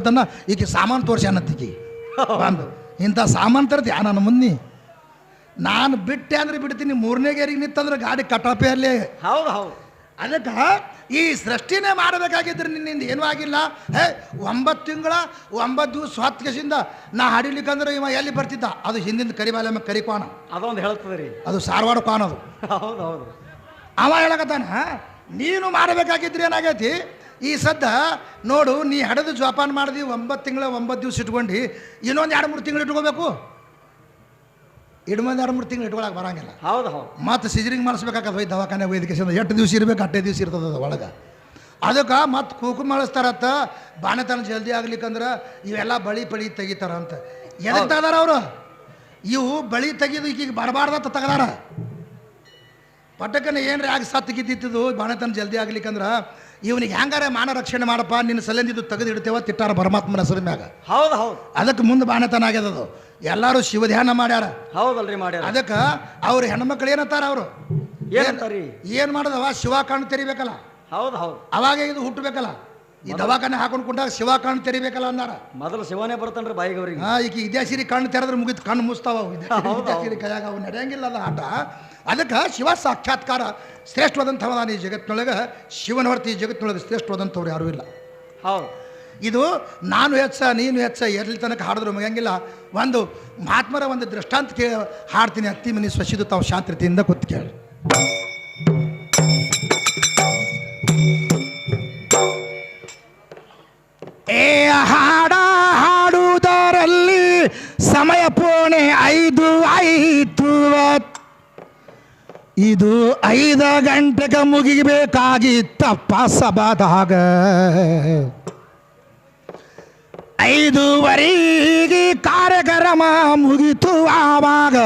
ತನ್ನ ಈಕೆ ಸಾಮಾನು ತೋರಿಸಿ ಅನ್ನತ್ತಿಕಿ ಬಂದು. ಇಂಥ ಸಾಮಾನು ತರ್ತಿ ನನ್ನ ಮುಂದೆ ನಾನು ಬಿಟ್ಟೆ ಅಂದ್ರೆ ಬಿಡ್ತೀನಿ ಮೂರನೇ ಗೇರಿಗೆ ನಿಂತಂದ್ರೆ ಗಾಡಿ ಕಟಾಪೆ ಅಲ್ಲೇ. ಹೌದು ಹೌದು. ಅದಕ್ಕೆ ಈ ಸೃಷ್ಟಿನೇ ಮಾಡಬೇಕಾಗಿದ್ರೆ ನಿನ್ನಿಂದ ಏನೂ ಆಗಿಲ್ಲ. ಹೇ ಒಂಬತ್ತು ತಿಂಗಳ ಒಂಬತ್ತು ದಿವಸ ಹತ್ತು ಕೆಸಿಂದ ನಾ ಹಡಿಲಿಕ್ಕಂದ್ರೆ ಇವ ಎಲ್ಲಿ ಬರ್ತಿದ್ದ? ಅದು ಹಿಂದಿಂದ ಕರಿಬಾಲೆ ಕರಿ ಕರಿಕೋಣ ಅದೊಂದು ಹೇಳ್ತದೆ ರೀ. ಅದು ಸಾರವಾಡ ಕಾಣೋದು ಅದು. ಹೌದು ಹೌದು. ಅವ ಹೇಳಕತ್ತಾನ ನೀನು ಮಾಡಬೇಕಾಗಿದ್ರೆ ಏನಾಗೈತಿ? ಈ ಸದ್ದ ನೋಡು ನೀ ಹಡದು ಜೋಪಾನ ಮಾಡಿದ್ವಿ ಒಂಬತ್ತು ತಿಂಗಳ ಒಂಬತ್ತು ದಿವಸ ಇಟ್ಕೊಂಡು ಇನ್ನೊಂದು ಎರಡು ಮೂರು ತಿಂಗಳು ಇಟ್ಕೋಬೇಕು. ಇಡ್ಮೊಂದು ಎರಡು ಮೂರು ತಿಂಗಳು ಇಟ್ಕೊಳಕ್ಕೆ ಬರಂಗಿಲ್ಲ. ಹೌದು ಹೌದು. ಮತ್ತು ಸಿಜರಿಂಗ್ ಮಾಡಿಸ್ಬೇಕಾಗ ಹೋಯ್ ದವಾಖಾನೆ ವೈದ್ಯಕೀಯ ಎಷ್ಟು ದಿವಸ ಇರ್ಬೇಕು ಅಟ್ಟೆ ದಿವಸ ಇರ್ತದ ಅದು ಒಳಗೆ. ಅದಕ್ಕೆ ಮತ್ತು ಕೂಕು ಮಾಡಿಸ್ತಾರತ್ತ ಬಾಣತನ ಜಲ್ದಿ ಆಗ್ಲಿಕ್ಕಂದ್ರೆ ಇವೆಲ್ಲ ಬಳಿ ಪಳಿ ತೆಗಿತಾರ ಅಂತ. ಎದಕ್ಕೆ ತೆಗ್ದಾರ ಅವರು? ಇವು ಬಳಿ ತೆಗೆದು ಈಗೀಗ ಬರಬಾರ್ದಂತ ತೆಗ್ದಾರ. ಪಟಕನ ಏನ್ರಿ ಆಗ ಸತ್ತು ಗಿದ್ದಿತ್ತು ಬಾಣತನ ಜಲ್ದಿ ಆಗ್ಲಿಕ್ಕಂದ್ರೆ ಇವನಿಗೆ ಹ್ಯಾಂಗಾರ ಮಾನ ರಕ್ಷಣೆ ಮಾಡಪ್ಪ? ನಿನ್ನ ಸಲಂದಿದ್ದು ತೆಗೆದು ಇಡ್ತೇವ ತಿಟ್ಟಾರ ಪರಮಾತ್ಮನ ಹೆಸರು ಮ್ಯಾಗ. ಹೌದು ಹೌದು. ಅದಕ್ಕೆ ಮುಂದೆ ಬಾಣತನ ಆಗ್ಯದ ಅದು ಎಲ್ಲರೂ ಶಿವಧ್ಯಾನ ಮಾಡ್ಯಾರ. ಹೌದಲ್ರಿ ಮಾಡ್ಯಾರ. ಅದಕ್ಕೆ ಅವ್ರ ಹೆಣ್ಮಕ್ಳು ಏನಂತಾರ ಅವರು? ಏನಂತಾರಿ? ಏನು ಮಾಡೋದವ? ಶಿವ ಕಾಣು ತೆರಿಬೇಕಲ್ಲ. ಹೌದು ಹೌದು. ಅವಾಗ ಇದು ಹುಟ್ಟಬೇಕಲ್ಲ. ಈ ದವಾಖಾನೆ ಹಾಕೊಂಡು ಕುಂಟಾಗ ಶಿವ ಕಣ್ಣು ತೆರಿಬೇಕಲ್ಲ ಅಂದಾರ. ಮೊದಲು ಶಿವನೇ ಬರ್ತಾನ್ರಿ ಬಾಯಿಗೆ ಅವ್ರಿಗೆ ಹಾ ಈಗ ಇದ್ಯಾಸಿರಿ ಕಣ್ಣು ತೆರೆದ್ರೆ ಮುಗಿತು ಕಣ್ಣು ಮುಸ್ತಾವ ಸಿರಿ. ಇದ್ಯಾಸಿರಿ ಕೈಯಾಗ ಅವು ನಡೆಯಂಗಿಲ್ಲ ಅದ ಆಟ. ಅದಕ್ಕೆ ಶಿವ ಸಾಕ್ಷಾತ್ಕಾರ ಶ್ರೇಷ್ಠವಾದಂಥವದಾನ ಈ ಜಗತ್ತಿನೊಳಗೆ ಶಿವನ ಹೊರತು ಈ ಜಗತ್ತಿನೊಳಗೆ ಶ್ರೇಷ್ಠವಾದಂಥವ್ರು ಯಾರೂ ಇಲ್ಲ. ಹೌದು. ಇದು ನಾನು ಹೆಚ್ಚ ನೀನು ಹೆಚ್ಚ ಎಲ್ಲಿ ತನಕ ಹಾಡಿದ್ರು ಮುಗಿಯಂಗಿಲ್ಲ. ಒಂದು ಮಹಾತ್ಮರ ಒಂದು ದೃಷ್ಟಾಂತ ಕೇಳಿ ಹಾಡ್ತೀನಿ ಅತ್ತಿ ಮನಿ ಸ್ವಶಿದು ತಾವು ಶಾಂತತೆಯಿಂದ ಕೂತ್ ಕೇಳಿ. ಹಾಡ ಹಾಡುವುದರಲ್ಲಿ ಸಮಯ ಪೋಣೆ ಐದು ಐದು ಇದು ಐದ ಗಂಟೆಗೆ ಮುಗಿಬೇಕಾಗಿತ್ತಪ್ಪ ಸಭಾದಾಗ ಐದೂವರೆಗೆ ಕಾರ್ಯಕ್ರಮ ಮುಗಿತು ಆವಾಗ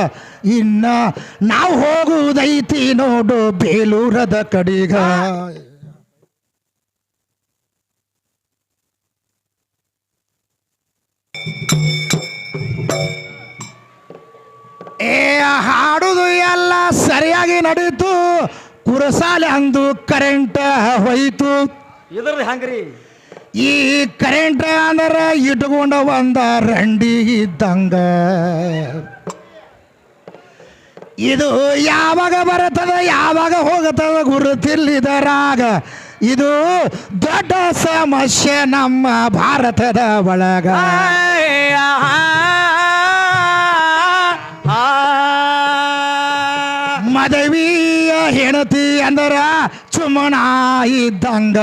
ಇನ್ನ ನಾವು ಹೋಗುವುದೈತಿ ನೋಡು ಬೇಲೂರದ ಕಡಿಗ. ಏ ಹಾಡುದು ಎಲ್ಲ ಸರಿಯಾಗಿ ನಡೀತು. ಕುರಸಾಲೆ ಅಂದು ಕರೆಂಟ್ ಹೋಯಿತು. ಇದ್ರದ್ದು ಹೆಂಗ್ರಿ? ಈ ಕರೆಂಟ್ ಅಂದ್ರೆ ಇಟ್ಕೊಂಡ ಒಂದ ರಂಡಿ ಇದ್ದಂಗ. ಇದು ಯಾವಾಗ ಬರುತ್ತದ ಯಾವಾಗ ಹೋಗುತ್ತದ ಗುರುತಿಲ್ಲಿದರಾಗ ಇದು ದೊಡ್ಡ ಸಮಸ್ಯೆ ನಮ್ಮ ಭಾರತದ ಒಳಗ. ಹೆಣತಿ ಅಂದರ ಚುಮನ ಇದ್ದಂಗ.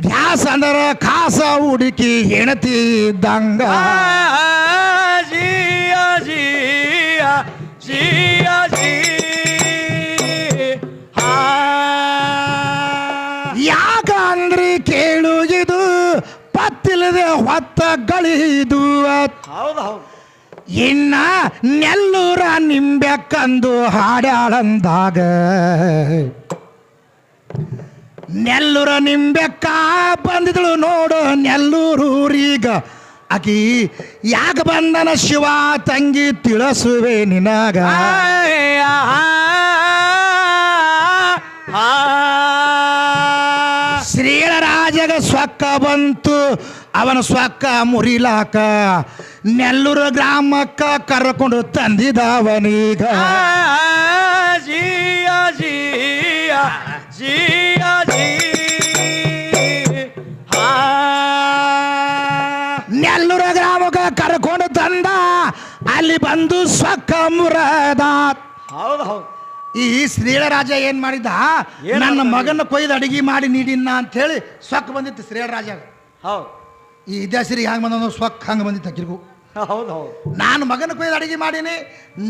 ಗ್ಯಾಸ್ ಅಂದರ ಕಾಸ ಹುಡುಕಿ ಹೆಣತಿ ಇದ್ದಂಗ. ಯಾಕ ಅಂದ್ರಿ ಕೇಳು ಇದು? ಪತ್ತಿಲ್ಲದೆ ಹೊತ್ತ ಗಳಿದು ಹೌದು ಹೌದು. ಇನ್ನ ನೆಲ್ಲೂರ ನಿಂಬೆಕ್ಕಂದು ಹಾಡ್ಯಾಳಂದಾಗ. ನೆಲ್ಲೂರ ನಿಂಬೆಕ್ಕ ಬಂದಿದಳು ನೋಡು ನೆಲ್ಲೂರೂರೀಗ. ಆಕಿ, ಯಾಕೆ ಬಂದನ ಶಿವ ತಂಗಿ ತಿಳಸುವೆ ನಿನಗ? ಶ್ರೀಳ ರಾಜಗ ಸ್ವಕ್ಕ ಬಂತು ಅವನ ಸ್ವಕ್ಕ ಮುರಿಲಾಕ. ನೆಲ್ಲೂರು ಗ್ರಾಮಕ್ಕ ಕರ್ಕೊಂಡು ತಂದಿದವನೀಗ. ಜಿಯ ಜಿಯ ಜಿಯ ಜಿ. ನೆಲ್ಲೂರು ಗ್ರಾಮಕ್ಕ ಕರ್ಕೊಂಡು ತಂದ ಅಲ್ಲಿ ಬಂದು ಸ್ವಕ್ಕ ಮುರದ. ಹೌದು ಹೌದು. ಈ ಶ್ರೀಳರಾಜ ಏನ್ ಮಾಡಿದ ನನ್ನ ಮಗನ ಕೊಯ್ದು ಅಡಿಗೆ ಮಾಡಿ ನೀಡಿನ ಅಂತ ಹೇಳಿ ಸೊಕ್ಕ ಬಂದಿತ್ತು ಶ್ರೀಳರಾಜ ಹೌದು. ಈ ಇದ್ಯಾಸಿರಿ ಹ್ಯಾಂಗ ಬಂದ ಸೊಕ್ಕ ಹಂಗ ಬಂದಿತ್ತು ಅಕ್ಕಿರ್ಗೂ ಹೌದು ಹೌದು. ನಾನು ಮಗನ ಕೊಯ್ದು ಅಡಿಗೆ ಮಾಡೀನಿ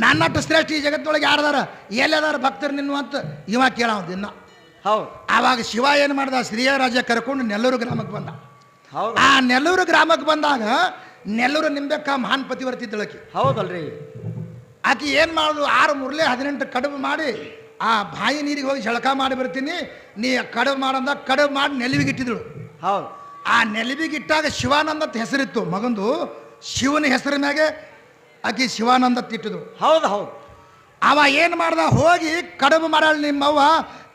ನನ್ನಷ್ಟು ಶ್ರೇಷ್ಠ ಈ ಜಗತ್ತೊಳಗೆ ಯಾರದಾರ ಎಲ್ಲದಾರ ಭಕ್ತರು ನಿನ್ನು ಅಂತ ಇವ ಕೇಳ ದಿನ. ಹೌದು. ಆವಾಗ ಶಿವ ಏನು ಮಾಡ್ದ? ಶ್ರೀಯರಾಜ ಕರ್ಕೊಂಡು ನೆಲ್ಲೂರು ಗ್ರಾಮಕ್ಕೆ ಬಂದ. ಹೌದು. ಆ ನೆಲ್ಲೂರು ಗ್ರಾಮಕ್ಕೆ ಬಂದಾಗ ನೆಲ್ಲೂರು ನಿಂಬೆಕ್ಕ ಮಹಾನ್ ಪತಿವರ್ತಿದ್ದಳಕಿ ಹೌದಲ್ರಿ. ಆಕಿ ಏನು ಮಾಡೋದು? ಆರು ಮುರ್ಲೆ ಹದಿನೆಂಟು ಕಡುಬು ಮಾಡಿ ಆ ಬಾಯಿ ನೀರಿಗೆ ಹೋಗಿ ಜಳಕ ಮಾಡಿ ಬರ್ತೀನಿ. ನೀ ಕಡುಬು ಮಾಡಂದ ಕಡುಬು ಮಾಡಿ ನೆಲವಿಗೆ ಇಟ್ಟಿದ್ದಳು ಹೌದು. ಆ ನೆಲವಿಗಿಟ್ಟಾಗ ಶಿವಾನಂದ ಅಂತ ಹೆಸರಿತ್ತು. ಮಗಂದು ಶಿವನ ಹೆಸರ ಮ್ಯಾಗೆ ಆಕೆ ಶಿವಾನಂದ ಇಟ್ಟಿದ್ರು ಹೌದು ಹೌದು. ಅವ ಏನು ಮಾಡ್ದ? ಹೋಗಿ ಕಡುಬು ಮಾಡಲ್ ನಿಮ್ಮವ್ವ.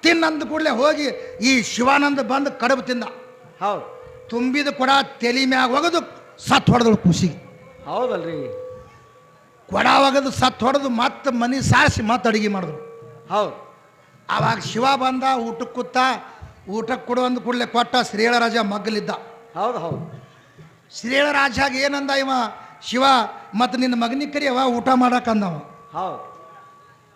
ತಿನ್ನಂದ ಕೂಡಲೇ ಹೋಗಿ ಈ ಶಿವಾನಂದ ಬಂದು ಕಡುಬು ತಿಂದ. ಹೌದು. ತುಂಬಿದ ಕೂಡ ತಲೆ ಮ್ಯಾಗ ಒಗದು ಸತ್ ಹೊಡೆದಳು ಖುಷಿ ಹೌದಲ್ರಿ. ಕೊಡ ಒಗದು ಸತ್ ಹೊಡೆದು ಮತ್ತೆ ಮನೆ ಸಾರಿಸಿ ಮತ್ತೆ ಅಡಿಗೆ ಮಾಡಿದ್ರು. ಹೌದು. ಆವಾಗ ಶಿವ ಬಂದ ಊಟಕ್ಕೆ ಕೂತ ಊಟಕ್ಕೆ ಕೊಡು ಅಂದ ಕೂಡಲೇ ಕೊಟ್ಟ ಶ್ರೀಳರಾಜ ಮಗ್ಗಲಿದ್ದ. ಹೌದು ಹೌದು. ಶ್ರೀಳ ರಾಜಾಗ ಏನಂದ ಇವ? ಶಿವ ಮತ್ತು ನಿನ್ನ ಮಗನಿಗೆ ಕರಿಯವ ಊಟ ಮಾಡಕ್ಕಂದವ ಹೌದು.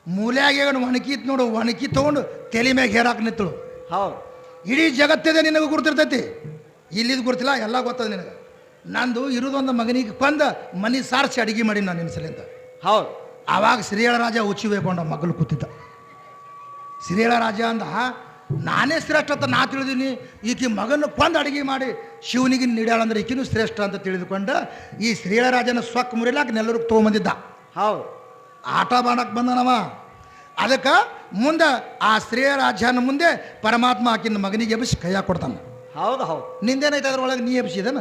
ಮೂಲೆಯಾಗಿ ಏನು ಒಣಕಿತ್ ನೋಡು ಒಣಕಿ ತೊಗೊಂಡು ತಲೆ ಮ್ಯಾಗ ಹೇರಾಕ ನಿಂತಳು. ಹೌದು. ಇಡೀ ಜಗತ್ತಿದೆ ನಿನಗೆ ಗುರ್ತಿರ್ತೈತಿ. ಇಲ್ಲಿದ್ದು ಗುರ್ತಿಲ್ಲ ಎಲ್ಲ ಗೊತ್ತದ ನಿನಗೆ. ನಂದು ಇರುದೊಂದು ಮಗನಿಗೆ ಬಂದ ಮನಿ ಸಾರ್ಸಿ ಅಡಿಗೆ ಮಾಡಿ ನಾನು ನಿನ್ನ ಸಲಿಂದ ಹೌದು. ಆವಾಗ ಶ್ರೀಳ ರಾಜ ಉಚ್ಚಿಬೇಕೊಂಡ ಮಗಲು ಕೂತಿದ್ದ. ಶ್ರೀಳ ರಾಜ ಅಂದ ನಾನೇ ಶ್ರೇಷ್ಠ ಅಂತ ನಾ ತಿಳಿದೀನಿ. ಈಕಿ ಮಗನ ಕೊಂದು ಅಡಿಗೆ ಮಾಡಿ ಶಿವನಿಗೆ ನೀಡ್ಯಾಳಂದ್ರೆ ಈಕಿನೂ ಶ್ರೇಷ್ಠ ಅಂತ ತಿಳಿದುಕೊಂಡ ಈ ಶ್ರೀಳ ರಾಜನ ಸ್ವಕ್ ಮುರಿಲಾಕ ನೆಲ್ಲರಿಗೆ ತೊಗೊಂಬಂದಿದ್ದ. ಹೌದು. ಆಟ ಮಾಡಕ್ಕೆ ಬಂದನವ. ಅದಕ್ಕೆ ಮುಂದೆ ಆ ಸ್ತ್ರೀಯ ರಾಜ್ಯನ ಮುಂದೆ ಪರಮಾತ್ಮ ಆಕಿನ ಮಗನಿಗೆ ಎಬ್ಬಿಸಿ ಕೈಯಾಗ ಕೊಡ್ತಾನೆ. ಹೌದು ಹೌದು. ನಿಂದೇನೈತೆ ಅದ್ರೊಳಗೆ? ನೀ ಎಬ್ಸಿದನ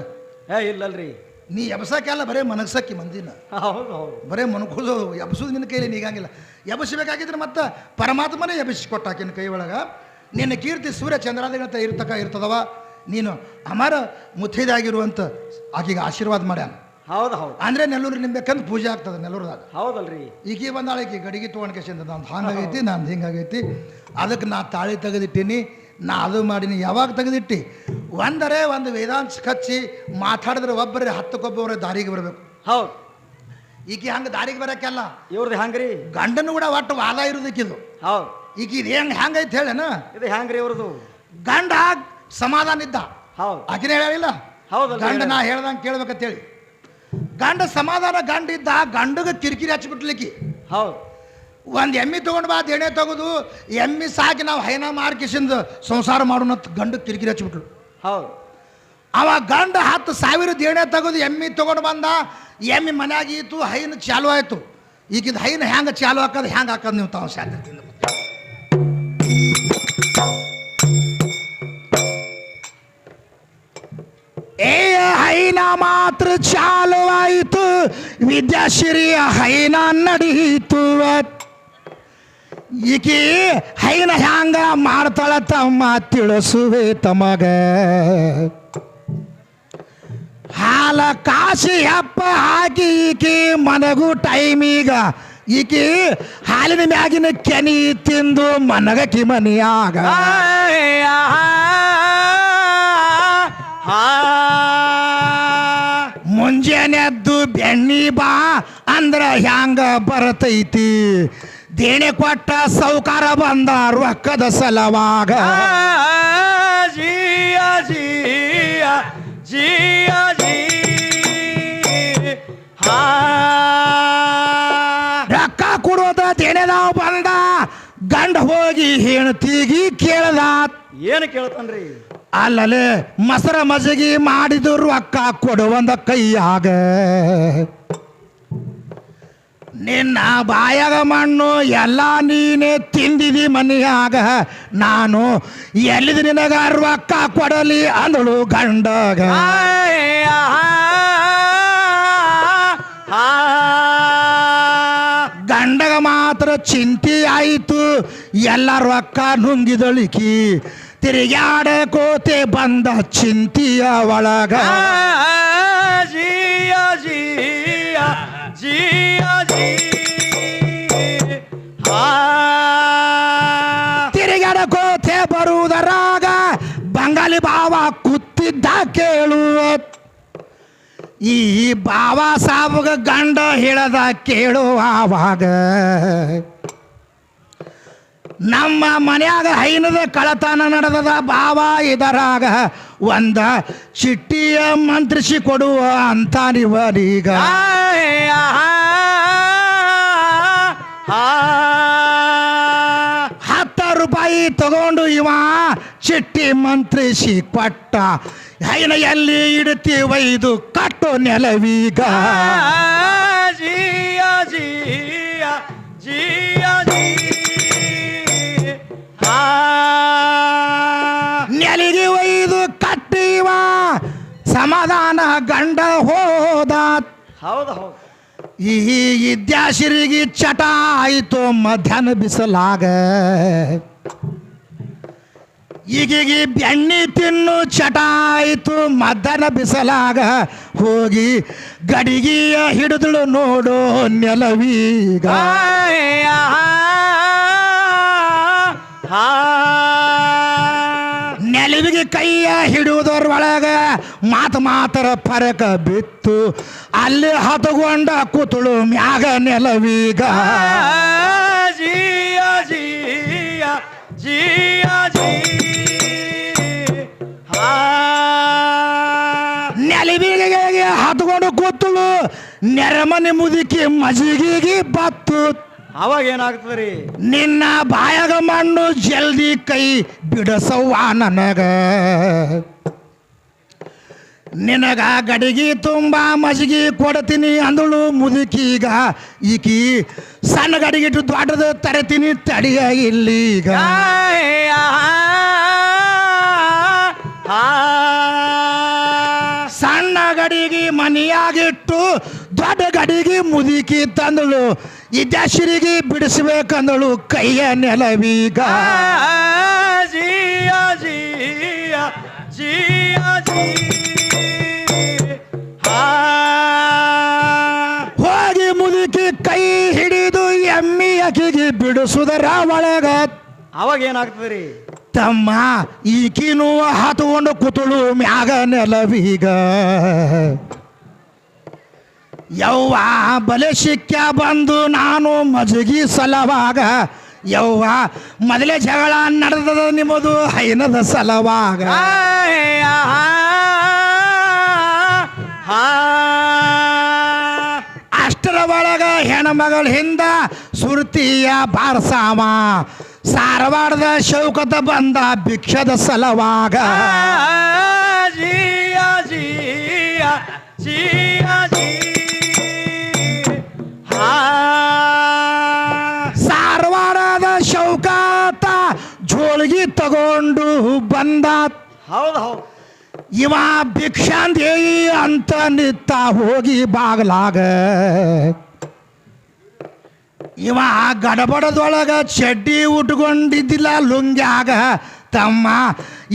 ಏ ಇಲ್ಲಲ್ರಿ. ನೀ ಎಬ್ಸಕ್ಕೆಲ್ಲ ಬರೇ ಮನಗ್ಸಕ್ಕಿ ಮಂದಿನ. ಹೌದು ಹೌದು. ಬರೇ ಮನ್ಕೋದು ಎಬ್ಸೋದು ನಿನ್ನ ಕೈಲಿ ನೀಗಂಗಿಲ್ಲ ಎಬ್ಸಬೇಕಾಗಿದ್ರೆ ಮತ್ತೆ ಪರಮಾತ್ಮನೇ ಎಬ್ಸಿಕೊಟ್ಟಾಕಿನ ಕೊಟ್ಟ ಆಕಿನ ಕೈ ಒಳಗೆ. ನಿನ್ನ ಕೀರ್ತಿ ಸೂರ್ಯ ಚಂದ್ರಾದಿಗಳಂತ ಇರ್ತಕ ಇರ್ತದವ. ನೀನು ಅಮರ ಮುತ್ತೈದಾಗಿರುವಂತ ಆಕೆಗೆ ಆಶೀರ್ವಾದ ಮಾಡ್ಯಾನ. ಹೌದು ಹೌದು. ಅಂದರೆ ನೆಲ್ಲೂರು ನಿಂಬೇಕಂತ ಪೂಜೆ ಆಗ್ತದೆ ನೆಲ್ಲೂರದಾಗ. ಹೌದಲ್ರಿ. ಈಕಿ ಬಂದಾಳೆ ಈಕಿ ಗಡಿಗೆ ತೊಗೊಂಡ್ಕೇಶಂದ ನಂದು ಹಂಗಾಗೈತಿ ನಂದು ಹಿಂಗಾಗೈತಿ ಅದಕ್ಕೆ ನಾ ತಾಳಿ ತೆಗೆದಿಟ್ಟೀನಿ ನಾ ಅದು ಮಾಡೀನಿ ಯಾವಾಗ ತೆಗೆದಿಟ್ಟಿ? ಒಂದರೆ ಒಂದು ವೇದಾಂಶ ಕಚ್ಚಿ ಮಾತಾಡಿದ್ರೆ ಒಬ್ಬರೇ ಹತ್ತಕ್ಕೊಬ್ಬರೇ ದಾರಿಗೆ ಬರಬೇಕು. ಹೌದು. ಈಕೆ ಹಂಗೆ ದಾರಿಗೆ ಬರೋಕ್ಕೆಲ್ಲ. ಇವ್ರದ್ದು ಹ್ಯಾಂಗ್ರಿ ಗಂಡನು ಕೂಡ ಒಟ್ಟು ವಾದ ಇರೋದಕ್ಕಿದು ಹೌದು. ಈಗ ಇದು ಹೆಂಗೆ ಹೆಂಗೈತೆ ಹೇಳೇನ ಇದು ಹ್ಯಾಂಗ್ರಿ ಇವ್ರದ್ದು? ಗಂಡ ಸಮಾಧಾನ ಇದ್ದ. ಹೌದು. ಆಕಿನ ಹೇಳಿಲ್ಲ ಹೌದು ಗಂಡ ನಾ ಹೇಳ್ದಂಗೆ ಕೇಳ್ಬೇಕಂತೇಳಿ. ಗಂಡ ಸಮಾಧಾನ ಗಂಡ ಇದ್ದ ಗಂಡಗೆ ಕಿರಿಕಿರಿ ಹಚ್ಚಿಬಿಟ್ಲಿಕ್ಕಿ. ಹೌದು. ಒಂದು ಎಮ್ಮಿ ತೊಗೊಂಡು ಬಾ ಎಣ್ಣೆ ತೆಗೆದು ಎಮ್ಮಿ ಸಾಕಿ ನಾವು ಹೈನ ಮಾರ್ಕಿಸಿಂದ ಸಂಸಾರ ಮಾಡೋಣ ಗಂಡಕ್ಕೆ ಗಂಡ ಕಿರಿಕಿರಿ ಹಚ್ಬಿಟ್ಲು ಹೌದು. ಅವ ಗಂಡ ಹತ್ತು ಸಾವಿರದ ದೇಣೆ ತೆಗೆದು ಎಮ್ಮಿ ತೊಗೊಂಡು ಬಂದ, ಎಮ್ಮಿ ಮನ್ಯಾಗ ಇತ್ತು ಹೈನ ಚಾಲು ಆಯಿತು. ಈಗಿದ ಹೈನ ಹೆಂಗೆ ಚಾಲು ಹಾಕೋದು ಹೆಂಗೆ ಹಾಕೋದು ನೀವು ತಾವು ಶಾಂತಿ ಏ ಹೈನ ಮಾತ್ರ ಚಾಲು ಆಯಿತು ವಿದ್ಯಾಶ್ರೀಯ ಹೈನ ನಡೀತು ಈಕಿ ಹೈನ ಹ್ಯಾಂಗ ಮಾಡ್ತಾಳ ತಮ್ಮ ತಿಳಿಸುವೆ ತಮಗ. ಹಾಲ ಕಾಸಿ ಹಪ್ಪ ಹಾಕಿ ಈಕಿ ಮನಗು ಟೈಮೀಗ ಈಕಿ ಹಾಲಿನ ಮ್ಯಾಗಿನ ಕೆನಿ ತಿಂದು ಮನಗಕಿ ಮನಿಯಾಗ ಮುಂಜಾನೆ ಎದ್ದು ಬೆಣ್ಣಿ ಬಾ ಅಂದ್ರ ಹ್ಯಾಂಗ ಬರತೈತಿ. ದೇಣೆ ಕೊಟ್ಟ ಸೌಕಾರ ಬಂದ ರೊಕ್ಕದ ಸಲವಾಗ. ಜಿಯ ಜಿಯ ಜಿಯ ಜಿ ಹಾ. ರೊಕ್ಕ ಕೊಡೋದ ದೇಣೆದಾವ್ ಬಂದ ಗಂಡ ಹೋಗಿ ಹೆಣ್ತಿಗಿ ಕೇಳದ ಏನು ಕೇಳ್ತಾನ್ರಿ? ಅಲ್ಲಲೆ ಮಸರ ಮಜಗಿ ಮಾಡಿದ್ರು ರೊಕ್ಕ ಕೊಡುವಂದ ಕೈಯಾಗ. ನಿನ್ನ ಬಾಯಾಗ ಮಣ್ಣು ಎಲ್ಲ ನೀನೇ ತಿಂದಿದಿ ಮನೆಯಾಗ ನಾನು ಎಲ್ಲಿದ ನಿನಗ ರೊಕ್ಕ ಕೊಡಲಿ ಅಂದಳು ಗಂಡಾಗ ಗಂಡಗ ಮಾತ್ರ ಚಿಂತೆ ಆಯಿತು ಎಲ್ಲ ರೊಕ್ಕ ನುಂಗಿದಳಿಕಿ ತಿರುಗಾಡ ಕೋತೆ ಬಂದ ಚಿಂತೆಯ ಒಳಗ ಜಿಯ ಬರುವುದರಾಗ ಬಂಗಾಲಿ ಬಾವ ಕೂತಿದ್ದ ಕೇಳುವ. ಈ ಬಾವ ಸಾಬಗ ಗಂಡ ಹೇಳದ ಕೇಳುವಾಗ ನಮ್ಮ ಮನೆಯಾಗ ಹೈನದ ಕಳತನ ನಡೆದದ ಬಾವಾ ಇದರಾಗ ಒಂದ ಚಿಟ್ಟಿಯ ಮಂತ್ರಿಸಿ ಕೊಡುವ ಅಂತ ನೀವರೀಗ. ಹತ್ತ ರೂಪಾಯಿ ತಗೊಂಡು ಇವ ಚಿಟ್ಟಿ ಮಂತ್ರಿಸಿ ಕೊಟ್ಟ. ಹೈನ ಎಲ್ಲಿ ಇಡುತ್ತಿ ಒಯ್ದು ಕಟ್ಟು ನೆಲವೀಗ. ಜಿಯ ಜಿಯ ಜಿಯ ಜಿ ನೆಲಿಗೆ ಒಯ್ದು ಕಟ್ಟಿವ. ಸಮಾಧಾನ ಗಂಡ ಹೋದ. ಹೌದು ಹೌದು. ಈ ವಿದ್ಯಾಶ್ರೀಗಿ ಚಟ ಆಯಿತು ಮಧ್ಯಾಹ್ನ ಬಿಸಲಾಗ. ಈಗೀಗ ಬೆಣ್ಣಿ ತಿನ್ನು ಚಟ ಆಯಿತು ಮದ್ದನ ಬಿಸಲಾಗ ಹೋಗಿ ಗಡಿಗೆಯ ಹಿಡಿದಳು ನೋಡು ನೆಲವೀಗ. ನೆಲವಿಗೆ ಕೈಯ ಹಿಡಿಯುವುದರೊಳಗ ಮಾತು ಮಾತರ ಪರಕ ಬಿತ್ತು. ಅಲ್ಲಿ ಹತಗೊಂಡ ಕೂತಳು ಮ್ಯಾಗ ನೆಲವೀಗ. ಜಿಯ ಜಿಯ ಜಿ ಹಾ. ನೆಲವಿಗೆ ಹತ್ಕೊಂಡು ಕೂತಳು. ನೆರಮನೆ ಮುದುಕಿ ಮಜಿಗಿಗೆ ಬತ್ತು. ಅವಾಗ ಏನಾಗ್ತದ್ರಿ ನಿನ್ನ ಬಾಯಾಗ ಮಣ್ಣು ಜಲ್ದಿ ಕೈ ಬಿಡಸವ್ವ ನನಗ. ನಿನಗ ಗಡಿಗೆ ತುಂಬ ಮಜ್ಗಿ ಕೊಡ್ತೀನಿ ಅಂದಳು ಮುದುಕೀಗ. ಈಕಿ ಸಣ್ಣ ಗಡಿಗಿಟ್ಟು ದೊಡ್ಡದು ತರತೀನಿ ತಡಿಯ ಇಲ್ಲೀಗ. ಸಣ್ಣ ಗಡಿಗೆ ಮನೆಯಾಗಿಟ್ಟು ದೊಡ್ಡ ಗಡಿಗೆ ಮುದುಕಿ ತಂದಳು. ಇದ್ದಶಿರಿಗೆ ಬಿಡಿಸ್ಬೇಕಂದಳು ಕೈಯ ನೆಲವೀಗ. ಜಿಯ ಜಿಯ ಜಿಯ ಜಿ ಬಿಡಿಸುದರ ಒಳಗ ಅವಾಗ ಏನಾಗ್ತದ್ರಿ? ತಮ್ಮ ಈಕಿನೂ ಹತ್ಕೊಂಡು ಕುತುಳು ಮ್ಯಾಗ ನೆಲವೀಗ. ಯವ್ವ ಬಲೆ ಸಿಕ್ಕ ಬಂದು ನಾನು ಮಜಗಿ ಸಲವಾಗ ಯವ್ವ ಮೊದಲೇ ಜಗಳ ನಡೆದದ ನಿಮ್ಮದು ಹೈನದ ಸಲವಾಗ. ಅಷ್ಟರ ಒಳಗ ಹೆಣ್ಮಗಳ ಹಿಂದ ಸುರ್ತಿಯ ಬಾರಸಾಮ. ಸಾರವಾಡದ ಶೌಕದ ಬಂದ ಭಿಕ್ಷದ ಸಲವಾಗ. ಜಿಯ ಜಿಯ ಜಿಯ ಜಿ ಸಾರವಾಡದ ಶೌಕಾತ ಜೋಳಿಗೆ ತಗೊಂಡು ಬಂದ ಹೌದು ಹೌದು. ಇವ ಭಿಕ್ಷಾಂದೇಯಿ ಅಂತ ನಿತ್ತ ಹೋಗಿ ಬಾಗಲಾಗ ಇವ ಗಡಬಡದೊಳಗ ಚಡ್ಡಿ ಉಟ್ಕೊಂಡಿದ್ದಿಲ್ಲ ಲುಂಗ್ಯಾಗ ತಮ್ಮ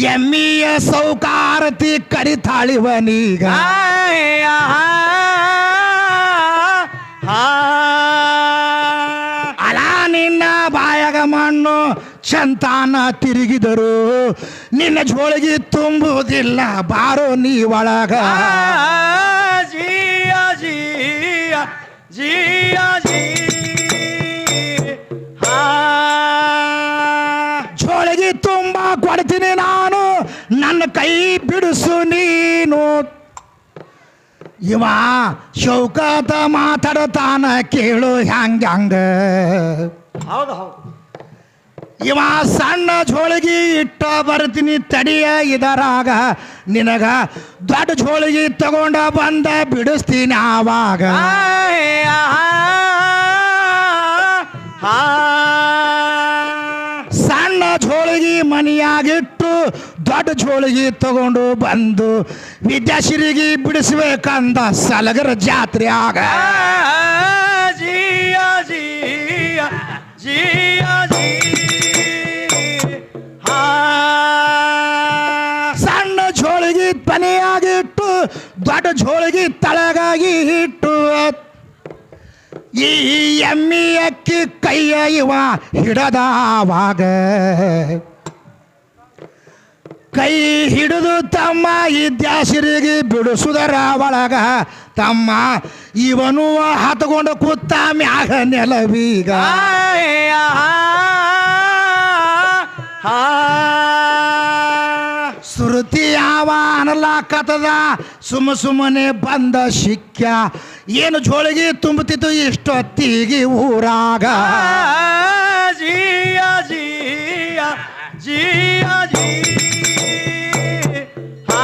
ಎಮ್ಮಿಯ ಸೌಕಾರತಿ ಕರಿತಾಳಿವನೀಗ ಅಲ ನಿನ್ನ ಬಾಯಗ ಮಣ್ಣು ಚಂತಾನ ತಿರುಗಿದರು ನಿನ್ನ ಜೋಳಿಗೆ ತುಂಬುವುದಿಲ್ಲ. ಬಾರೋ ನೀ ಒಳಗ. ಜಿಯ ಜಿಯ ಜಿಯ ಜಿ ಜೋಳಿಗೆ ತುಂಬ ಕೊಡ್ತೀನಿ ನಾನು. ನನ್ನ ಕೈ ಬಿಡಿಸು ನೀನು. ಇವ ಶೌಕತ ಮಾತಾಡತಾನ ಕೇಳು ಹ್ಯಾಂಗ ಹಂಗ ಹೌದು ಹೌದು. ಇವ ಸಣ್ಣ ಜೋಳಿಗೆ ಇಟ್ಟ ಬರ್ತೀನಿ ತಡಿಯ ಇದರಾಗ ನಿನಗ ದೊಡ್ಡ ಜೋಳಿಗೆ ತಗೊಂಡ ಬಂದ ಬಿಡಿಸ್ತೀನಿ ಆವಾಗ ಸಣ್ಣ ಜೋಳಿಗೆ ಮನೆಯಾಗಿಟ್ಟು ದೊಡ್ಡ ಜೋಳಿಗೆ ತಗೊಂಡು ಬಂದು ವಿದ್ಯಾಶ್ರೀಗೆ ಬಿಡಿಸ್ಬೇಕಂದ ಸಲಗರ ಜಾತ್ರೆಯಾಗ ಜಿಯ ಜಿಯ ಜಿಯ ಜಿ ಹಾ ಸಣ್ಣ ಜೋಳಿಗೆ ಪನೆಯಾಗಿಟ್ಟು ದೊಡ್ಡ ಜೋಳಿಗೆ ತಳಗಾಗಿ ಇಟ್ಟು. ಈ ಎಮ್ಮಿ ಅಕ್ಕಿ ಕೈಯ ಇವ ಹಿಡದಾವಾಗ. ಕೈ ಹಿಡಿದು ತಮ್ಮ ಇದ್ಯಾಸಿರಿಗೆ ಬಿಡಿಸುದರ ಒಳಗ ತಮ್ಮ ಇವನು ಹತ್ಕೊಂಡು ಕೂತ ಮ್ಯಾಗ ನೆಲವೀಗ. ಸುರುತಿ ಯಾವ ಅನಲಾಕತದ? ಸುಮ್ಮ ಸುಮ್ಮನೆ ಬಂದ ಶಿಕ್ಯ ಏನು ಜೋಳಿಗೆ ತುಂಬುತ್ತಿತ್ತು ಇಷ್ಟೊತ್ತಿಗೆ ಊರಾಗ. ಜಿಯ ಜಿಯ ಜಿಯ ಜಿ ಹಾ.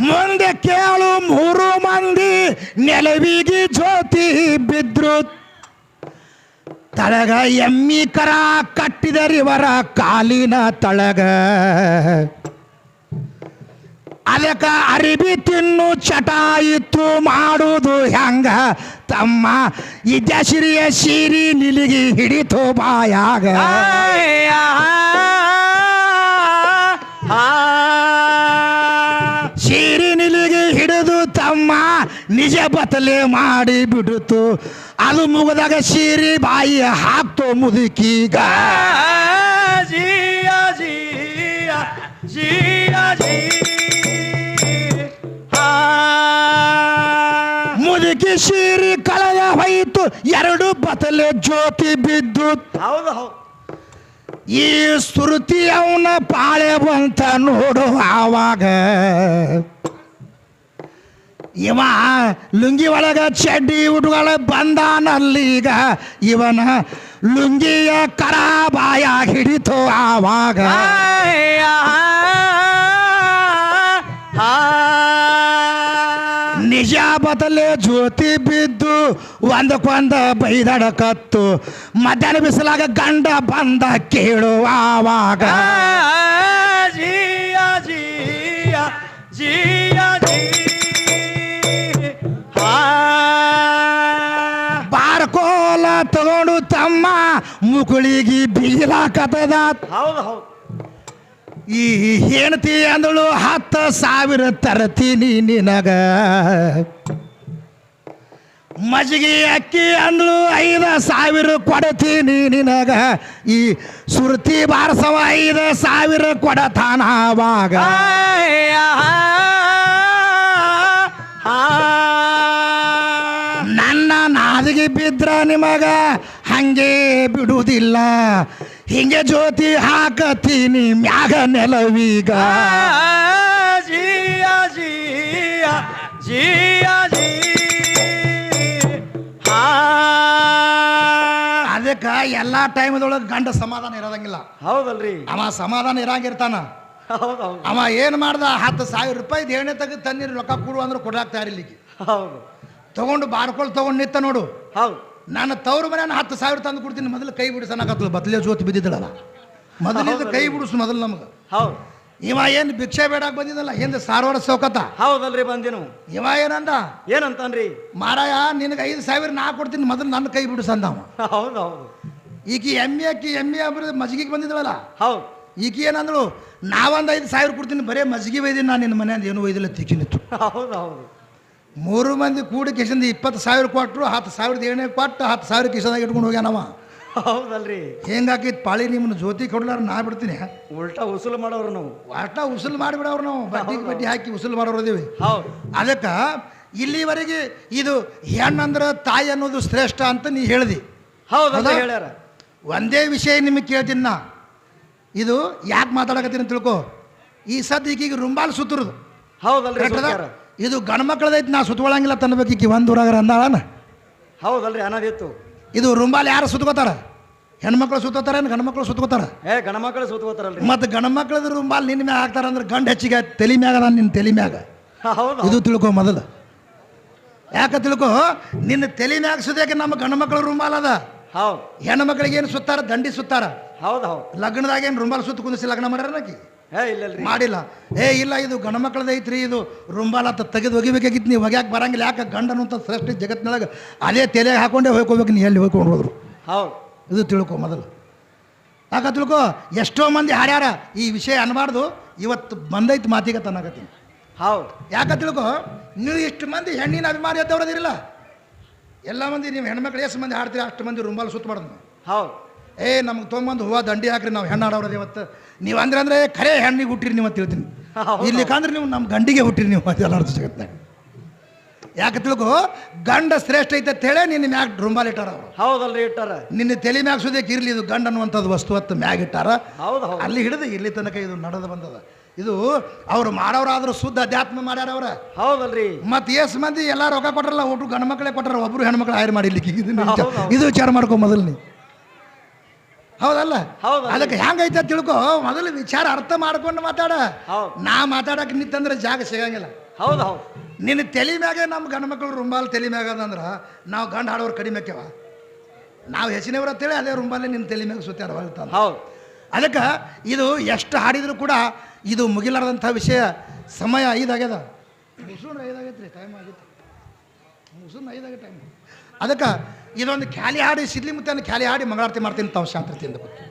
ಮುಂದೆ ಕೇಳು ಮೂರು ಮಂದಿ. ನೆಲವಿಗೆ ಜ್ಯೋತಿ ಬಿದ್ರು ತಳಗ ಎಮ್ಮಿ ಕರ ಕಟ್ಟಿದರಿವರ ಕಾಲಿನ ತಳಗ. ಅದಕ ಅರಿಬಿ ತಿನ್ನು ಚಟಾಯಿತು ಮಾಡುವುದು ಹೆಂಗ ತಮ್ಮ ಇದ್ದಸಿರಿಯ ಸೀರಿ ನಿಲಿಗಿ ಹಿಡಿತು ಬಾಯಾಗ. ಸೀರಿ ನಿಲಿಗಿ ಹಿಡಿದು ತಮ್ಮ ನಿಜ ಬತಲೆ ಮಾಡಿ ಬಿಡಿತು. ಅದು ಮುಗದಾಗ ಸೀರಿ ಬಾಯಿ ಹಾಕ್ತು ಮುದುಕೀಗ ಜಿಯ ಜಿಯ ಜಿಯ ಜಿ ಆ. ಮುದುಕಿ ಸೀರಿ ಕಳೆದ ಹೋಯಿತು ಎರಡು ಬತಲೆ ಜ್ಯೋತಿ ಬಿದ್ದು. ಹೌದು ಹೌದು. ಈ ಸ್ತುತಿ ಅವನ ಪಾಳೆ ಬಂತ ನೋಡು ಆವಾಗ. ಇವ ಲುಂಗಿ ಒಳಗ ಚಡ್ಡಿ ಉಟ್ಗಳ ಬಂದಾನಲ್ಲೀಗ. ಇವನ ಲುಂಗಿಯ ಕರಾಬಾಯ ಹಿಡಿತು ಆವಾಗ. ನಿಜ ಬದಲೇ ಜ್ಯೋತಿ ಬಿದ್ದು ಒಂದಕ್ಕೊಂದ ಬೈದಡ ಕತ್ತು. ಮಧ್ಯಾಹ್ನ ಬಿಸಿಲಾಗ ಗಂಡ ಬಂದ ಕೇಳು ಆವಾಗ. ಆ, ಜಿಯ ಜಿಯ ಜಿಯ. ಜಿ ಬಾರ್ಕೋಲ ತಗೊಂಡು ತಮ್ಮ ಮುಕುಳಿಗಿ ಬೀಲಾಕತದ ಹೌದು ಹೌದು. ಈ ಹೆಣ್ತಿ ಅಂದಳು ಹತ್ತು ಸಾವಿರ ತರತೀನಿ ನಿನಗ. ಮಜ್ಜಿಗೆ ಅಕ್ಕಿ ಅಂದಳು ಐದು ಸಾವಿರ ಕೊಡತೀನಿ ನಿನಗ. ಈ ಸುರ್ತಿ ಬಾರಸವ ಐದು ಸಾವಿರ ಕೊಡತಾನ ಆವಾಗ ಆಯ, ಆ, ನಾದಿಗೆ ಬಿದ್ರ ನಿಮಗ ಹಂಗೆ ಬಿಡುವುದಿಲ್ಲ ಹಿಂಗೆ ಜ್ಯೋತಿ ಹಾಕತೀನಿ ಮ್ಯಾಗ ನೆಲವೀಗ. ಜಿಯಾ ಜಿಯ ಜಿಯ ಜಿ. ಎಲ್ಲಾ ಅದಕ್ಕೆ ಎಲ್ಲ ಟೈಮ್ದೊಳಗೆ ಗಂಡ ಸಮಾಧಾನ ಇರೋದಂಗಿಲ್ಲ. ಹೌದಲ್ರಿ. ಅವ ಸಮಾಧಾನ ಇರಂಗಿರ್ತಾನ. ಅವ ಏನು ಮಾಡ್ದ ಹತ್ತು ಸಾವಿರ ರೂಪಾಯಿ ದೇಣೆ ತೆಗೆದು ತಂದಿರಿ ರೊಕ್ಕ ಕೊಡು ಅಂದ್ರೆ ಕೊಡಾಕ್ತಾ ತಯಾರಿಲ್ಲಿಗೆ ಹೌದು. ತಗೊಂಡು ಬಾರ್ಕೊಳ್ ತಗೊಂಡು ನಿತ್ತ ನೋಡು. ಹೌದು. ನಾನು ತವ್ರ ಮನೆ ಹತ್ತು ಸಾವಿರ ತಂದು ಕೊಡ್ತೀನಿ. ಮೊದಲು ಕೈ ಬಿಡಿಸೋಣಕತ್ತಲ್ಲ ಬತ್ಲೆ ಜೋತಿ ಬಿದ್ದಿದ್ದಳಲ್ಲ. ಮೊದಲಿಂದ ಕೈ ಬಿಡಿಸು ಮೊದಲು ನಮ್ಗೆ. ಹೌದು. ಇವ ಏನು ಭಿಕ್ಷೆ ಬೇಡಕ್ಕೆ ಬಂದಿದ್ದಲ್ಲ ಹಿಂದೆ ಸಾರೋರ ಸೌಕತ. ಹೌದಲ್ರಿ ಬಂದಿನು ಇವ ಏನಂದ? ಏನಂತನ್ರಿ? ಮಾರಾಯ ನಿನಗೆ ಐದು ಸಾವಿರ ನಾ ಕೊಡ್ತೀನಿ. ಮೊದಲು ನನ್ನ ಕೈ ಬಿಡಿಸು ಅಂದ ಅವ. ಹೌದು ಹೌದು. ಈಕಿ ಎಮ್ಮೆ ಅಕ್ಕಿ ಎಮ್ಮೆ ಅಬ್ರ ಮಜ್ಜಿಗೆ ಬಂದಿದ್ವಲ್ಲ ಹೌದು. ಈಕಿ ಏನಂದಳು? ನಾವೊಂದು ಐದು ಸಾವಿರ ಕೊಡ್ತೀನಿ. ಬರೇ ಮಜ್ಗಿ ಒಯ್ದೀನಿ ನಾನು ನಿನ್ನ ಮನೆಯಿಂದ. ಏನು ಒಯ್ದಿಲ್ಲ ತಿಕ್ಕಿನಿತ್ತು. ಹೌದು ಹೌದು. ಮೂರು ಮಂದಿ ಕೂಡಿ ಕಿಶನ್ ಇಪ್ಪತ್ತು ಸಾವಿರ ಕೊಟ್ಟರು ಹತ್ತು ಸಾವಿರದ ಏನೇ ಕೊಟ್ಟು ಹತ್ತು ಸಾವಿರ ಕಿಶದಾಗ ಇಟ್ಕೊಂಡು ಹೋಗ್ಯಾನವ ಹೌದಲ್ರಿ. ಹೆಂಗಾಕಿತ್ತು ಪಾಳಿ ನಿಮ್ಮನ್ನು ಜ್ಯೋತಿ ಕೊಡ್ಲಾರ ನಾ ಬಿಡ್ತೀನಿ. ಉಲ್ಟಾ ಉಸುಲು ಮಾಡೋರು ನಾವು. ಅಷ್ಟ ಉಸುಲು ಮಾಡಿಬಿಡೋರು ನಾವು. ಬಡ್ಡಿಗೆ ಬಡ್ಡಿ ಹಾಕಿ ಉಸುಲು ಮಾಡೋರು ಅದೀವಿ ಹೌದು. ಅದಕ್ಕೆ ಇಲ್ಲಿವರೆಗೆ ಇದು ಹೆಣ್ಣಂದ್ರೆ ತಾಯಿ ಅನ್ನೋದು ಶ್ರೇಷ್ಠ ಅಂತ ನೀ ಹೇಳ್ದಿ. ಹೌದು ಹೌದಾ? ಹೇಳ್ಯಾರ. ಒಂದೇ ವಿಷಯ ನಿಮಗೆ ಕೇಳ್ತೀನಿ ನಾ. ಇದು ಯಾಕೆ ಮಾತಾಡಕತ್ತೀನಿ ತಿಳ್ಕೊ. ಈ ಸದ್ಯ ಈಗೀಗ ರುಂಬಾಲ್ ಸುತ್ತರುದು. ಹೌದಲ್ರಿ ಕರೆಕ್ಟ್ ಅದ? ಸುತ್ತಾರ. ಇದು ಗಂಡು ಮಕ್ಕಳದೈತಿ ನಾ ಸುತ್ತಕೊಳ್ಳಂಗಿಲ್ಲ ತನ್ನಬೇಕು ಈಕಿ ಒಂದು ಊರಾಗ ಅಂದಾಳನ ಹೌದಲ್ರಿ ಅನ್ನೋದಿತ್ತು ಇದು ರುಂಬಾಲ್ ಯಾರು ಸುತ್ಕೋತಾರ? ಹೆಣ್ಮಕ್ಳು ಸುತ್ತೋತಾರ ಏನು ಗಂಡು ಮಕ್ಕಳು ಸುತ್ಕೋತಾರ? ಏ ಗಣಮಕ್ಕಳು ಸುತ್ತಕೋತಾರಲ್ರಿ ಮತ್ತು ಗಂಡು ಮಕ್ಕಳದ ರುಂಬಾಲ್ ನಿನ್ನ ಮ್ಯಾಗ ಹಾಕ್ತಾರ ಅಂದ್ರೆ ಗಂಡು ಹೆಚ್ಚಿಗೆ ತಲೆ ಮ್ಯಾಗ ನಾನು ನಿನ್ನ ತಲೆ ಮ್ಯಾಗ. ಹೌದು. ಇದು ತಿಳ್ಕೊ ಮೊದಲು. ಯಾಕ ತಿಳ್ಕೊ? ನಿನ್ನ ತಲೆ ಮ್ಯಾಗ ಸುದ್ಯಾಕೆ ನಮ್ಮ ಗಂಡು ಮಕ್ಕಳು ರುಂಬಾಲ್ ಅದ. ಹೌದು. ಹೆಣ್ಮಕ್ಳಿಗೆ ಮಕ್ಕಳಿಗೆ ಏನು ಸುತ್ತಾರ? ದಂಡಿ ಸುತ್ತಾರ. ಹೌದು ಹೌದು. ಲಗ್ನದಾಗ ಏನು ರುಂಬಾಲ್ ಸುತ್ತ ಕುಂದಿಸಿ ಲಗ್ನ ಮಾಡ್ಯಾರ ನಾಕಿ ಮಾಡಿಲ್ಲ. ಏ ಇಲ್ಲ ಇದು ಗಂಡು ಮಕ್ಕಳದ ಐತ್ರಿ ಇದು ರುಂಬಾಲ ತೆಗೆದು ಒಗಿಬೇಕಾಗಿತ್ತು ನೀವು ಒಗ್ಯಾಕೆ ಬರಂಗಿಲ್ಲ. ಯಾಕೆ ಗಂಡನು ಅಂತ ಶ್ರೇಷ್ಠ ಜಗತ್ತಿನೊಳಗೆ ಅದೇ ತಲೆಗೆ ಹಾಕೊಂಡೇ ಹೋಗ್ಕೋಬೇಕು ನೀ ಎಲ್ಲಿ ಹೋಗ್ಕೊಂಡು ಹೋದ್ರು? ಹೌದು. ಇದು ತಿಳ್ಕೊ ಮೊದಲು. ಯಾಕ ತಿಳ್ಕೊ? ಎಷ್ಟೋ ಮಂದಿ ಹಾಡ್ಯಾರ ಈ ವಿಷಯ ಅನ್ಬಾರ್ದು ಇವತ್ತು ಬಂದೈತಿ ಮಾತಿಗೆ ತನ್ನಾಗತ್ತೀನಿ ಹೌದು. ಯಾಕ ತಿಳ್ಕೊ? ನೀವು ಇಷ್ಟು ಮಂದಿ ಹೆಣ್ಣಿನ ಅಭಿಮಾನಿ ಎದ್ದವ್ರದಿರಲ್ಲ ಎಲ್ಲ ಮಂದಿ ನೀವು ಹೆಣ್ಮಕ್ಳು ಎಷ್ಟು ಮಂದಿ ಹಾಡ್ತೀರಿ ಅಷ್ಟು ಮಂದಿ ರುಂಬಾಲ ಸುತ್ತ ಮಾಡೋದು ಹೌದು. ಏ ನಮ್ಗೆ ತೊಗೊಂಬಂದು ಹೂವು ದಂಡಿ ಹಾಕ್ರಿ ನಾವು ಹೆಣ್ಣು ಆಡೋರದು ಇವತ್ತು. ನೀವು ಅಂದ್ರೆ ಅಂದ್ರೆ ಖರೆ ಹೆಣ್ಣಿಗೆ ಹುಟ್ಟಿರಿ ನೀವು ಅಂತ ಹೇಳ್ತೀನಿ. ಇಲ್ಲಿ ಕಂದ್ರೆ ನೀವು ನಮ್ಮ ಗಂಡಿಗೆ ಹುಟ್ಟಿರಿ ನೀವು ಅಂತ ಎಲ್ಲಾರ್ದು ಜಗತ್ತಿನಾಗ ಯಾಕೆ ತಿಳ್ಕೊ? ಗಂಡ ಶ್ರೇಷ್ಠ ಐತೆ ಅಂತ ಹೇಳಿ ನಿನ್ನ ಮ್ಯಾಗ ಡ್ರುಂಬಾಲ್ ಇಟ್ಟಾರ ಅವರು. ಹೌದಲ್ರಿ ಇಟ್ಟಾರ. ನಿನ್ನ ತಲೆ ಮ್ಯಾಗ ಸುದೇಕ್ ಇರಲಿ ಇದು ಗಂಡ ಅನ್ನುವಂಥದ್ದು ವಸ್ತು ಅತ್ತ ಮ್ಯಾಗ ಇಟ್ಟಾರ. ಹೌದು ಅಲ್ಲಿ ಹಿಡಿದು ಇಲ್ಲಿ ತನಕ ಇದು ನಡೆದು ಬಂದದ. ಇದು ಅವ್ರು ಮಾಡೋರಾದ್ರೂ ಶುದ್ಧ ಅಧ್ಯಾತ್ಮ ಮಾಡ್ಯಾರ ಅವ್ರ. ಹೌದಲ್ರಿ. ಮತ್ತೆ ಎಸ್ ಮಂದಿ ಎಲ್ಲ ರೊಕ್ಕ ಕೊಟ್ರಲ್ಲ ಒಬ್ರು ಗಂಡ ಮಕ್ಕಳೇ ಕೊಟ್ಟಾರ ಒಬ್ರು ಹೆಣ್ಮಕ್ಳು ಆಯ್ರು ಮಾಡಿರ್ಲಿಕ್ಕೆ ಇದು ವಿಚಾರ- ಮಾಡ್ಕೊ ಮೊದಲು ಹೌದಲ್ಲ. ಅದಕ್ಕೆ ಹೆಂಗೈತೆ ತಿಳ್ಕೊ ಮೊದಲು ವಿಚಾರ ಅರ್ಥ ಮಾಡ್ಕೊಂಡು ಮಾತಾಡ. ನಾ ಮಾತಾಡಕ್ ನಿಂತಂದ್ರೆ ಜಾಗ ಸಿಗಂಗಿಲ್ಲ. ಹೌದು ಹೌದು. ನಿನ್ನ ತಲೆ ಮ್ಯಾಗೆ ನಮ್ಮ ಗಂಡು ಮಕ್ಕಳು ರುಂಬಾಲ್ ತಲೆ ಮ್ಯಾಗ ಅಂದ್ರೆ ನಾವು ಗಂಡು ಹಾಡೋರು ಕಡಿಮೆ ಆಕ್ಯವ. ನಾವು ಹೆಚ್ಚಿನವ್ರು ಅಂತೇಳಿ ಅದೇ ರುಂಬಾಲೆ ನಿನ್ನ ತಲೆ ಮ್ಯಾಗ ಸುತ್ತಾರ ಹೌದು. ಅದಕ್ಕೆ ಇದು ಎಷ್ಟು ಹಾಡಿದ್ರು ಕೂಡ ಇದು ಮುಗಿಲಾರದಂಥ ವಿಷಯ ಸಮಯ ಐದಾಗ್ಯದ. ಮುಸುನ್ ಐದಾಗೈತೆ ರೀ ಟೈಮ್ ಆಗೈತೆ ಮುಸುನ್ ಐದಾಗ ಟೈಮ್ ಅದಕ್ಕೆ ಇದೊಂದು ಖ್ಯಾಲಿ ಹಾಡಿ ಸಿದ್ಲಿ ಮುತ್ತೆ ಖ್ಯಾಲಿ ಹಾಡಿ ಮಂಗಳಾರತಿ ಮಾಡ್ತೀನಿ ತಾವು ಶಾಂತತೆಯಿಂದ ಕೂತು